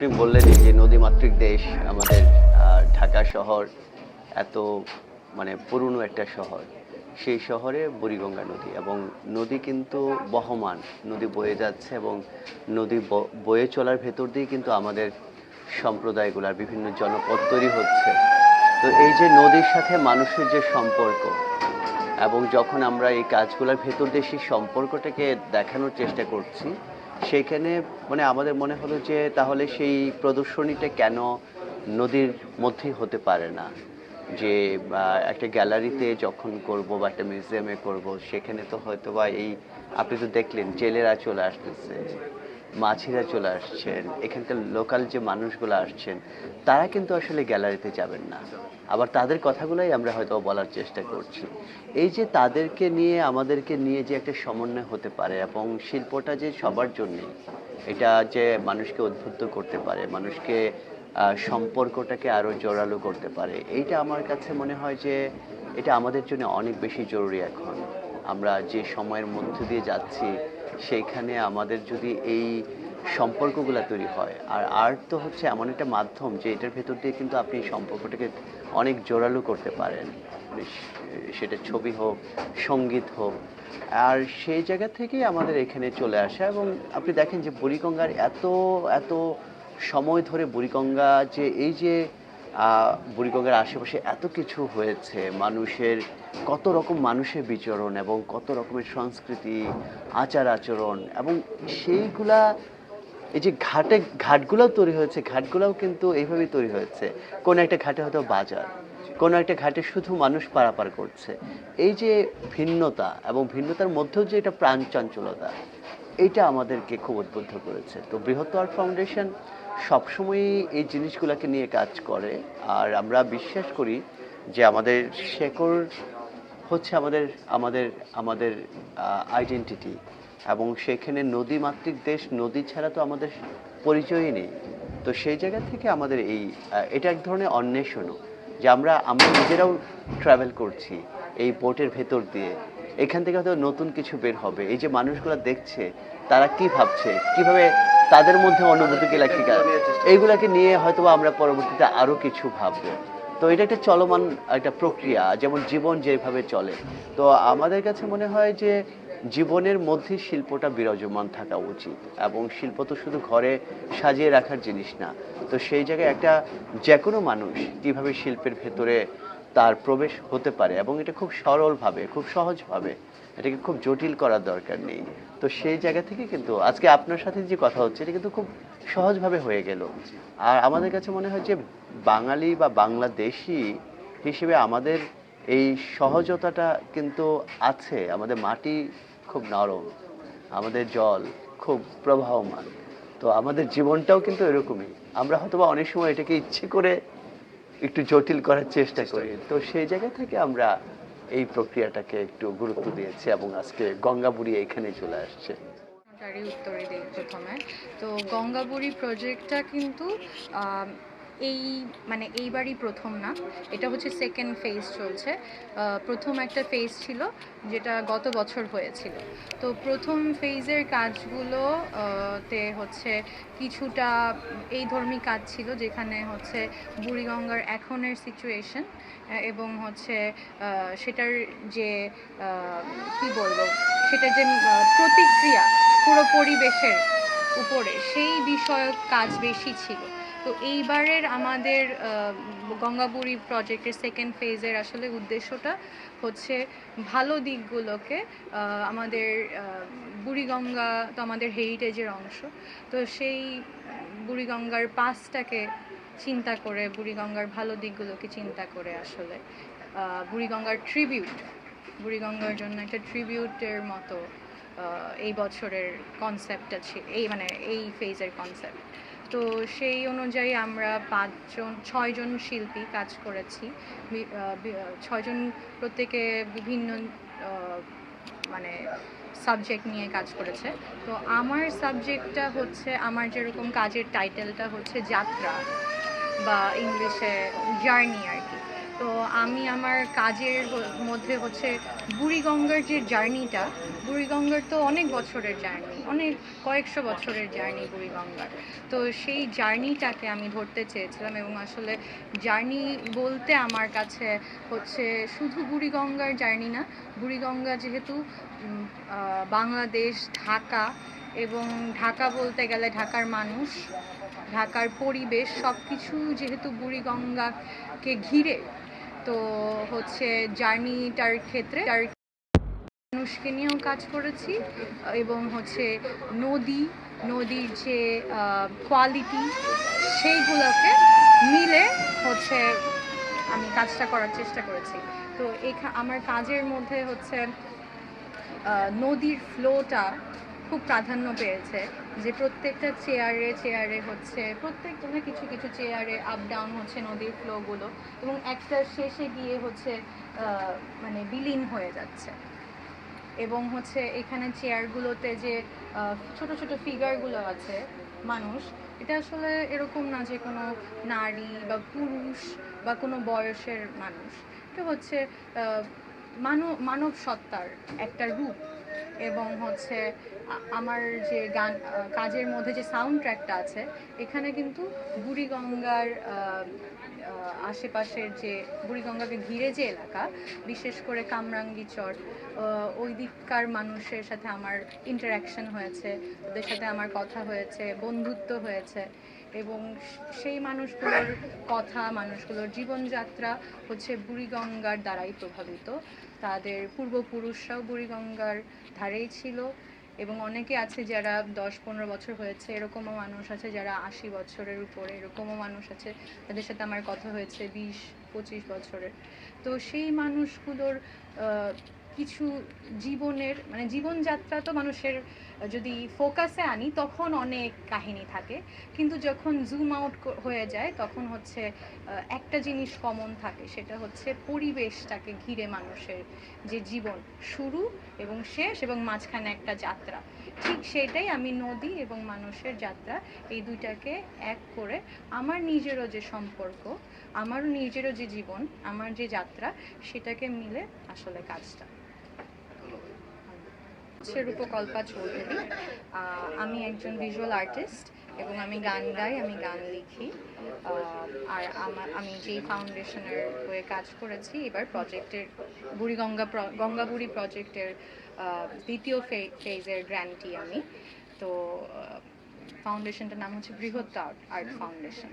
আপনি বললেন যে নদীমাতৃক দেশ, আমাদের ঢাকা শহর এত মানে পুরনো একটা শহর। সেই শহরে বুড়িগঙ্গা নদী এবং নদী কিন্তু বহমান, নদী বয়ে যাচ্ছে এবং নদী বয়ে চলার ভেতর দিয়ে কিন্তু আমাদের সম্প্রদায়গুলার বিভিন্ন জনপদ তৈরি হচ্ছে। তো এই যে নদীর সাথে মানুষের যে সম্পর্ক এবং যখন আমরা এই কাজগুলোর ভেতর দিয়ে সেই সম্পর্কটাকে দেখানোর চেষ্টা করছি সেইখানে মানে আমাদের মনে হলো যে তাহলে সেই প্রদর্শনীটা কেন নদীর মধ্যেই হতে পারে না? যে একটা গ্যালারিতে যখন করব বা একটা মিউজিয়ামে করব, সেখানে তো হয়তো বা এই, আপনি তো দেখলেন, জেলেরা চলে আসতেছে। মাছিরা চলে আসছেন, এখানকার লোকাল যে মানুষগুলো আসছেন, তারা কিন্তু আসলে গ্যালারিতে যাবেন না। আবার তাদের কথাগুলোই আমরা হয়তো বলার চেষ্টা করছি। এই যে তাদেরকে নিয়ে, আমাদেরকে নিয়ে যে একটা সমন্বয় হতে পারে এবং শিল্পটা যে সবার জন্যই এটা যে মানুষকে উদ্বুদ্ধ করতে পারে, মানুষকে সম্পর্কটাকে আরও জোরালো করতে পারে, এইটা আমার কাছে মনে হয় যে এটা আমাদের জন্য অনেক বেশি জরুরি এখন। আমরা যে সময়ের মধ্যে দিয়ে যাচ্ছি সেইখানে আমাদের যদি এই সম্পর্কগুলো তৈরি হয়। আর আর্ট তো হচ্ছে এমন একটা মাধ্যম যে এটার ভেতর দিয়ে কিন্তু আপনি এই সম্পর্কটাকে অনেক জোরালো করতে পারেন। সেটা ছবি হোক, সংগীত হোক। আর সেই জায়গা থেকেই আমাদের এখানে চলে আসা এবং আপনি দেখেন যে বুড়িগঙ্গার এত এত সময় ধরে বুড়িগঙ্গা যে এই যে বুড়িগঙ্গার আশেপাশে এত কিছু হয়েছে, মানুষের কত রকম মানুষের বিচরণ এবং কত রকমের সংস্কৃতি, আচার আচরণ এবং সেইগুলা, এই যে ঘাটে, ঘাটগুলোও তৈরি হয়েছে, ঘাটগুলোও কিন্তু এইভাবেই তৈরি হয়েছে। কোন একটা ঘাটে হয়তো বাজার, কোন একটা ঘাটে শুধু মানুষ পারাপার করছে। এই যে ভিন্নতা এবং ভিন্নতার মধ্যেও যে এটা প্রাণ চঞ্চলতা এইটা আমাদেরকে খুব উদ্বুদ্ধ করেছে। তো বৃহত্তর ফাউন্ডেশন সবসময়ই এই জিনিসগুলোকে নিয়ে কাজ করে, আর আমরা বিশ্বাস করি যে আমাদের শেকড় হচ্ছে আমাদের আমাদের আমাদের আইডেন্টিটি এবং সেখানে নদীমাতৃক দেশ, নদী ছাড়া তো আমাদের পরিচয়ই নেই। তো সেই জায়গা থেকে আমাদের এই এটা এক ধরনের অন্বেষণও যে আমরা আমরা নিজেরাও ট্রাভেল করছি এই বোটের ভেতর দিয়ে। এখান থেকে হয়তো নতুন কিছু বের হবে। এই যে মানুষগুলো দেখছে তারা কি ভাবছে? কীভাবে তাদের মধ্যে অনুভূতি কি কাজ এইগুলাকে নিয়ে হয়তো আমরা পরবর্তীতে আরও কিছু ভাববো। তো এটা একটা চলমান একটা প্রক্রিয়া, যেমন জীবন যেভাবে চলে। তো আমাদের কাছে মনে হয় যে জীবনের মধ্যে শিল্পটা বিরাজমান থাকা উচিত এবং শিল্প তো শুধু ঘরে সাজিয়ে রাখার জিনিস না। তো সেই জায়গায় একটা যে কোনো মানুষ কীভাবে শিল্পের ভেতরে তার প্রবেশ হতে পারে এবং এটা খুব সরলভাবে, খুব সহজভাবে, এটাকে খুব জটিল করার দরকার নেই। তো সেই জায়গা থেকে কিন্তু আজকে আপনার সাথে যে কথা হচ্ছে, এটা কিন্তু খুব সহজভাবে হয়ে গেল। আর আমাদের কাছে মনে হয় যে বাঙালি বা বাংলাদেশি হিসেবে আমাদের এই সহজতাটা কিন্তু আছে। আমাদের মাটি খুব নরম, আমাদের জল খুব প্রবাহমান। তো আমাদের জীবনটাও কিন্তু এরকমই। আমরা হয়তোবা অনেক সময় এটাকে ইচ্ছে করে একটু জটিল করার চেষ্টা করি। তো সেই জায়গা থেকে আমরা এই প্রক্রিয়াটাকে একটু গুরুত্ব দিয়েছে এবং আজকে গঙ্গাবুড়ি এখানে চলে আসছে। উত্তরে দিই প্রথমে। তো গঙ্গাবুড়ি প্রজেক্টটা কিন্তু এই মানে এইবারই প্রথম না, এটা হচ্ছে সেকেন্ড ফেজ চলছে। প্রথম একটা ফেজ ছিল যেটা গত বছর হয়েছিল। তো প্রথম ফেজের কাজগুলো তে হচ্ছে কিছুটা এই ধর্মী কাজ ছিল, যেখানে হচ্ছে বুড়িগঙ্গার এখনের সিচুয়েশন এবং হচ্ছে সেটার যে কি বলব, সেটার যে প্রতিক্রিয়া পুরো পরিবেশের উপরে, সেই বিষয়ক কাজ বেশি ছিল। তো এইবারের আমাদের গঙ্গাবুড়ি প্রজেক্টের সেকেন্ড ফেজের আসলে উদ্দেশ্যটা হচ্ছে ভালো দিকগুলোকে আমাদের বুড়িগঙ্গা তো আমাদের হেরিটেজের অংশ। তো সেই বুড়িগঙ্গার পাসটাকে চিন্তা করে, বুড়িগঙ্গার ভালো দিকগুলোকে চিন্তা করে আসলে বুড়িগঙ্গার ট্রিবিউট বুড়িগঙ্গার জন্য একটা ট্রিবিউটের মতো এই বছরের কনসেপ্টটা এই মানে এই ফেজের কনসেপ্ট তো সেই অনুযায়ী আমরা পাঁচজন, ছয়জন শিল্পী কাজ করেছি। ছয়জন প্রত্যেকে বিভিন্ন মানে সাবজেক্ট নিয়ে কাজ করেছে। তো আমার সাবজেক্টটা হচ্ছে, আমার যেরকম কাজের টাইটেলটা হচ্ছে যাত্রা বা ইংলিশে জার্নি আর কি। তো আমি আমার কাজের মধ্যে হচ্ছে বুড়িগঙ্গার যে জার্নিটা, বুড়িগঙ্গার তো অনেক বছরের জার্নি, অনেক কয়েকশো বছরের জার্নি বুড়িগঙ্গার। তো সেই জার্নিটাকে আমি ধরতে চেয়েছিলাম এবং আসলে জার্নি বলতে আমার কাছে হচ্ছে শুধু বুড়িগঙ্গার জার্নি না, বুড়িগঙ্গা যেহেতু বাংলাদেশ, ঢাকা এবং ঢাকা বলতে গেলে ঢাকার মানুষ, ঢাকার পরিবেশ সব কিছু যেহেতু বুড়িগঙ্গাকে ঘিরে তো হচ্ছে জার্নিটার ক্ষেত্রে তার মানুষকে নিয়েও কাজ করেছি, এবং হচ্ছে নদী, নদীর যে কোয়ালিটি সেইগুলোকে মিলে হচ্ছে আমি কাজটা করার চেষ্টা করেছি। তো এখা, আমার কাজের মধ্যে হচ্ছে নদীর ফ্লোটা খুব প্রাধান্য পেয়েছে। যে প্রত্যেকটা চেয়ারে চেয়ারে হচ্ছে, প্রত্যেক মানে কিছু কিছু চেয়ারে আপ ডাউন হচ্ছে নদীর ফ্লোগুলো এবং একটা শেষে গিয়ে হচ্ছে মানে বিলীন হয়ে যাচ্ছে। এবং হচ্ছে এখানে চেয়ারগুলোতে যে ছোট ছোট ফিগারগুলো আছে মানুষ, এটা আসলে এরকম না যে কোনো নারী বা পুরুষ বা কোনো বয়সের মানুষ। এটা হচ্ছে মানব মানব সত্তার একটা রূপ এবং হচ্ছে আমার যে গান কাজের মধ্যে যে সাউন্ড ট্র্যাকটা আছে এখানে কিন্তু বুড়িগঙ্গার আশেপাশের যে বুড়িগঙ্গাকে ঘিরে যে এলাকা বিশেষ করে কামরাঙ্গীচর আহ, ওই দিককার মানুষের সাথে আমার ইন্টারাকশন হয়েছে ওদের সাথে আমার কথা হয়েছে বন্ধুত্ব হয়েছে এবং সেই মানুষগুলোর কথা মানুষগুলোর জীবনযাত্রা হচ্ছে বুড়িগঙ্গার দ্বারাই প্রভাবিত। তাদের পূর্বপুরুষরাও বুড়িগঙ্গার ধারেই ছিল এবং অনেকে আছে যারা দশ পনেরো বছর হয়েছে, এরকমও মানুষ আছে যারা আশি বছরের উপরে, এরকমও মানুষ আছে তাদের সাথে আমার কথা হয়েছে বিশ, পঁচিশ বছরের। তো সেই মানুষগুলোর কিছু জীবনের মানে জীবনযাত্রা তো মানুষের যদি ফোকাসে আনি, তখন অনেক কাহিনী থাকে। কিন্তু যখন জুম আউট হয়ে যায়, তখন হচ্ছে একটা জিনিস কমন থাকে, সেটা হচ্ছে পরিবেশটাকে ঘিরে মানুষের যে জীবন, শুরু এবং শেষ এবং মাঝখানে একটা যাত্রা। ঠিক সেটাই আমি নদী এবং মানুষের যাত্রা, এই দুইটাকে এক করে আমার নিজেরও যে সম্পর্ক আমার নিজেরও যে জীবন, আমার যে যাত্রা, সেটাকে মিলে আসলে কাজটা। হচ্ছে রূপকল্পা চৌধুরী। আমি একজন ভিজুয়াল আর্টিস্ট এবং আমি গান গাই, আমি গান লিখি। আর আমার আমি যেই ফাউন্ডেশনের হয়ে কাজ করেছি, এবার প্রজেক্টের বুড়িগঙ্গা গঙ্গাবুড়ি প্রজেক্টের দ্বিতীয় ফেজের গ্র্যান্টি আমি। তো ফাউন্ডেশনটার নাম হচ্ছে বৃহত্তর আর্ট ফাউন্ডেশন